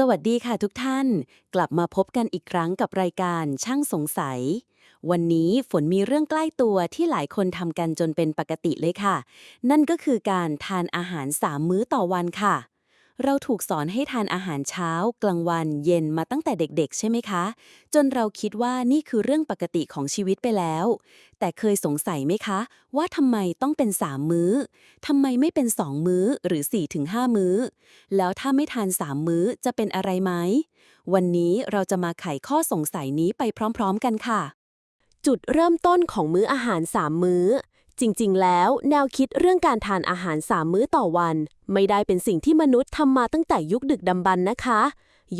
สวัสดีค่ะทุกท่าน กลับมาพบกันอีกครั้งกับรายการช่างสงสัย วันนี้ฝนมีเรื่องใกล้ตัวที่หลายคนทำกันจนเป็นปกติเลยค่ะ นั่นก็คือการทานอาหารสามมื้อต่อวันค่ะ เราถูกสอนให้ทานอาหารเช้า กลางวัน เย็นมาตั้งแต่เด็กๆ ใช่ไหมคะ จนเราคิดว่านี่คือเรื่องปกติของชีวิตไปแล้ว แต่เคยสงสัยไหมคะ ว่าทำไมต้องเป็น3มื้อทำไมไม่เป็น2มื้อหรือ4-5มื้อ แล้วถ้าไม่ทาน3มื้อจะเป็นอะไรไหม วันนี้เราจะมาไขข้อสงสัยนี้ไปพร้อม ๆ กันค่ะ จุดเริ่มต้นของมื้ออาหาร3มื้อ จริงๆ แล้วแนวคิดเรื่องการทานอาหาร3มื้อต่อวัน ไม่ได้เป็นสิ่งที่มนุษย์ทำมาตั้งแต่ยุคดึกดำบรรพ์นะคะ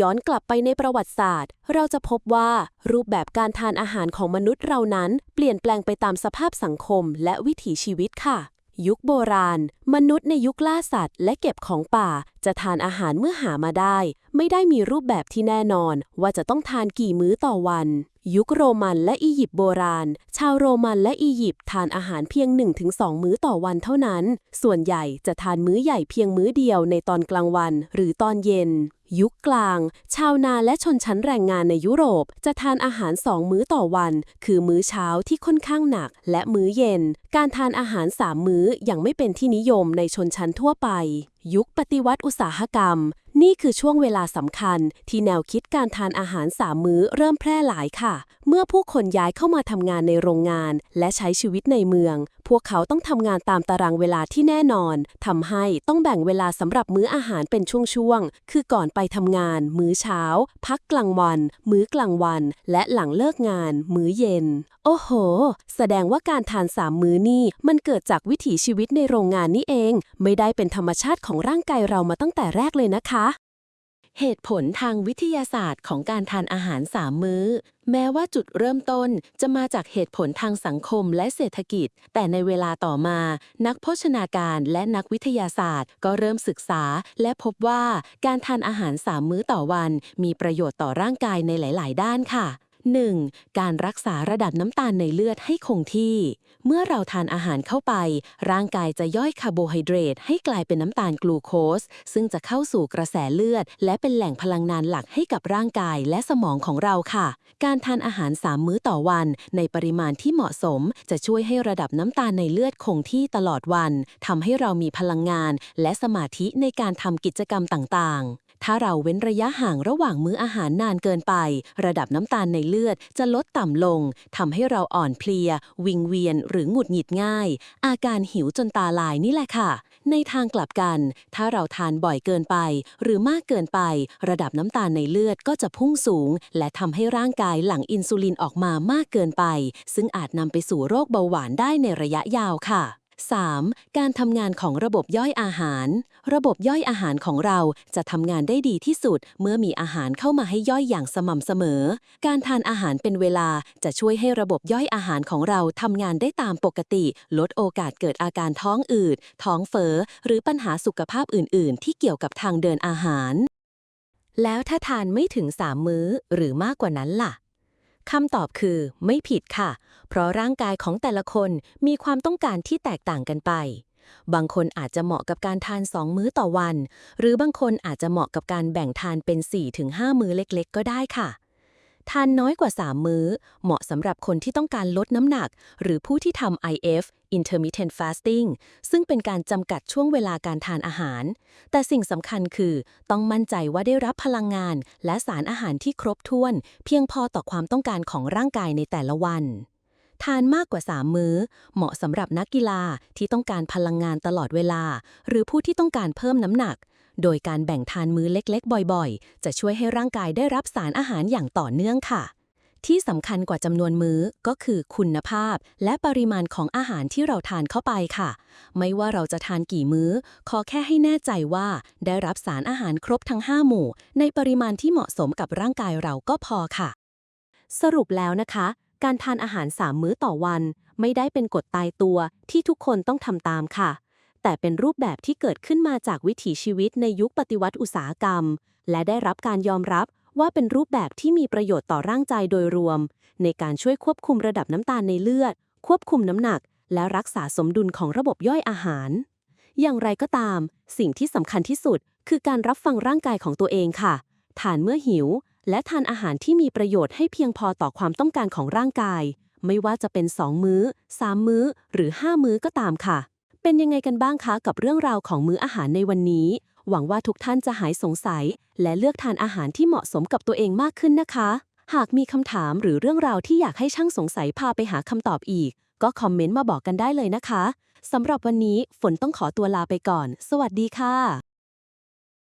ย้อนกลับไปในประวัติศาสตร์ เราจะพบว่ารูปแบบการทานอาหารของมนุษย์เรานั้น เปลี่ยนแปลงไปตามสภาพสังคมและวิถีชีวิตค่ะ ยุคโบราณ มนุษย์ในยุคล่าสัตว์ และเก็บของป่า จะทานอาหารเมื่อหามาได้ ไม่ได้มีรูปแบบที่แน่นอน ว่าจะต้องทานกี่มื้อต่อวัน ยุคโรมันและอียิปต์โบราณ ชาวโรมันและอียิปต์ทานอาหารเพียง 1-2 มื้อต่อวันเท่านั้น ส่วนใหญ่จะทานมื้อใหญ่เพียงมื้อเดียวในตอนกลางวัน หรือตอนเย็น ยุคกลาง ชาวนาและชนชั้นแรงงานในยุโรป จะทานอาหารสองมื้อต่อวัน คือมื้อเช้าที่ค่อนข้างหนัก และมื้อเย็น การทานอาหารสามมื้อยังไม่เป็นที่นิยมในชนชั้นทั่วไป ยุคปฏิวัติอุตสาหกรรม นี่คือช่วงเวลาสำคัญ ที่แนวคิดการทานอาหารสามมื้อเริ่มแพร่หลายค่ะ เมื่อผู้คนย้ายเข้ามาทำงานในโรงงาน และใช้ชีวิตในเมือง พวกเขาต้องทำงานตามตารางเวลาที่แน่นอนทำให้ต้องแบ่งเวลาสำหรับมื้ออาหารเป็นช่วงๆ คือก่อนไปทำงาน มื้อเช้า พักกลางวัน มื้อกลางวัน และหลังเลิกงาน มื้อเย็น โอ้โห แสดงว่าการทานสามมื้อนี่มันเกิดจากวิถีชีวิตในโรงงานนี่เอง ไม่ได้เป็นธรรมชาติของร่างกายเรามาตั้งแต่แรกเลยนะคะ เหตุผลทางวิทยาศาสตร์ของการทานอาหาร3มื้อ แม้ว่าจุดเริ่มต้นจะมาจากเหตุผลทางสังคมและเศรษฐกิจ แต่ในเวลาต่อมา นักโภชนาการและนักวิทยาศาสตร์ ก็เริ่มศึกษา และพบว่าการทานอาหาร3มื้อต่อวัน มีประโยชน์ต่อร่างกายในหลาย ๆ ด้านค่ะ 1. การรักษาระดับน้ำตาลในเลือดให้คงที่ เมื่อเราทานอาหารเข้าไป ร่างกายจะย่อยคาร์โบไฮเดรตให้กลายเป็นน้ำตาลกลูโคส ซึ่งจะเข้าสู่กระแสเลือด และเป็นแหล่งพลังงานหลักให้กับร่างกายและสมองของเราค่ะ การทานอาหาร 3 มื้อต่อวัน ในปริมาณที่เหมาะสม จะช่วยให้ระดับน้ำตาลในเลือดคงที่ตลอดวันทำให้เรามีพลังงาน และสมาธิในการทำกิจกรรมต่างๆ ถ้าเราเว้นระยะห่างระหว่างมื้ออาหารนานเกินไป ระดับน้ำตาลในเลือดจะลดต่ำลงทำให้เราอ่อนเพลีย วิงเวียนหรือหงุดหงิดง่าย อาการหิวจนตาลายนี่แหละค่ะ ในทางกลับกัน ถ้าเราทานบ่อยเกินไป หรือมากเกินไป ระดับน้ำตาลในเลือดก็จะพุ่งสูง และทำให้ร่างกายหลั่งอินซูลินออกมามากเกินไป ซึ่งอาจนำไปสู่โรคเบาหวานได้ในระยะยาวค่ะ 3. การทำงานของระบบย่อยอาหาร ระบบย่อยอาหารของเราจะทำงานได้ดีที่สุด เมื่อมีอาหารเข้ามาให้ย่อยอย่างสม่ำเสมอ การทานอาหารเป็นเวลาจะช่วยให้ระบบย่อยอาหารของเราทำงานได้ตามปกติ ลดโอกาสเกิดอาการท้องอืด ท้องเฟ้อหรือปัญหาสุขภาพอื่น ๆ ที่เกี่ยวกับทางเดินอาหาร แล้วถ้าทานไม่ถึง3มื้อหรือมากกว่านั้นล่ะ คำตอบคือไม่ผิดค่ะ เพราะร่างกายของแต่ละคนมีความต้องการที่แตกต่างกันไป บางคนอาจจะเหมาะกับการทาน2มื้อต่อวัน หรือบางคนอาจจะเหมาะกับการแบ่งทานเป็น4-5 มื้อเล็ก ๆ ก็ได้ค่ะ ทานน้อยกว่า 3 มื้อ เหมาะสำหรับคนที่ต้องการลดน้ำหนัก หรือผู้ที่ทำ IF intermittent fasting ซึ่งเป็นการจำกัดช่วงเวลาการทานอาหาร แต่สิ่งสำคัญคือ ต้องมั่นใจว่าได้รับพลังงาน และสารอาหารที่ครบถ้วน เพียงพอต่อความต้องการของร่างกายในแต่ละวันทานมากกว่า 3 มื้อ เหมาะสำหรับนักกีฬาที่ต้องการพลังงานตลอดเวลา หรือผู้ที่ต้องการเพิ่มน้ำหนัก โดยการแบ่งทานมื้อเล็กๆ บ่อยๆ จะช่วยให้ร่างกายได้รับสารอาหารอย่างต่อเนื่องค่ะ ที่สำคัญกว่าจำนวนมื้อก็คือคุณภาพ และปริมาณของอาหารที่เราทานเข้าไปค่ะ ไม่ว่าเราจะทานกี่มื้อ ขอแค่ให้แน่ใจว่า ได้รับสารอาหารครบทั้ง 5 หมู่ ในปริมาณที่เหมาะสมกับร่างกายเราก็พอค่ะ สรุปแล้วนะคะ การทานอาหาร 3 มื้อต่อวัน ไม่ได้เป็นกฎตายตัวที่ทุกคนต้องทำตามค่ะ แต่เป็นรูปแบบที่เกิดขึ้นมาจากวิถีชีวิตในยุคปฏิวัติอุตสาหกรรม และได้รับการยอมรับว่าเป็นรูปแบบที่มีประโยชน์ต่อร่างกายโดยรวม ในการช่วยควบคุมระดับน้ำตาลในเลือด ควบคุมน้ำหนัก และรักษาสมดุลของระบบย่อยอาหาร อย่างไรก็ตาม สิ่งที่สำคัญที่สุด คือการรับฟังร่างกายของตัวเองค่ะ ทานเมื่อหิว และทานอาหารที่มีประโยชน์ให้เพียงพอต่อความต้องการของร่างกาย ไม่ว่าจะเป็น 2 มื้อ 3 มื้อ หรือ 5 มื้อก็ตามค่ะ เป็นยังไงกันบ้างคะกับเรื่องราวของมื้ออาหารในวันนี้ หวังว่าทุกท่านจะหายสงสัย และเลือกทานอาหารที่เหมาะสมกับตัวเองมากขึ้นนะคะ หากมีคำถามหรือเรื่องราวที่อยากให้ช่างสงสัยพาไปหาคำตอบอีก ก็คอมเมนต์มาบอกกันได้เลยนะคะสำหรับวันนี้ฝนต้องขอตัวลาไปก่อน สวัสดีค่ะ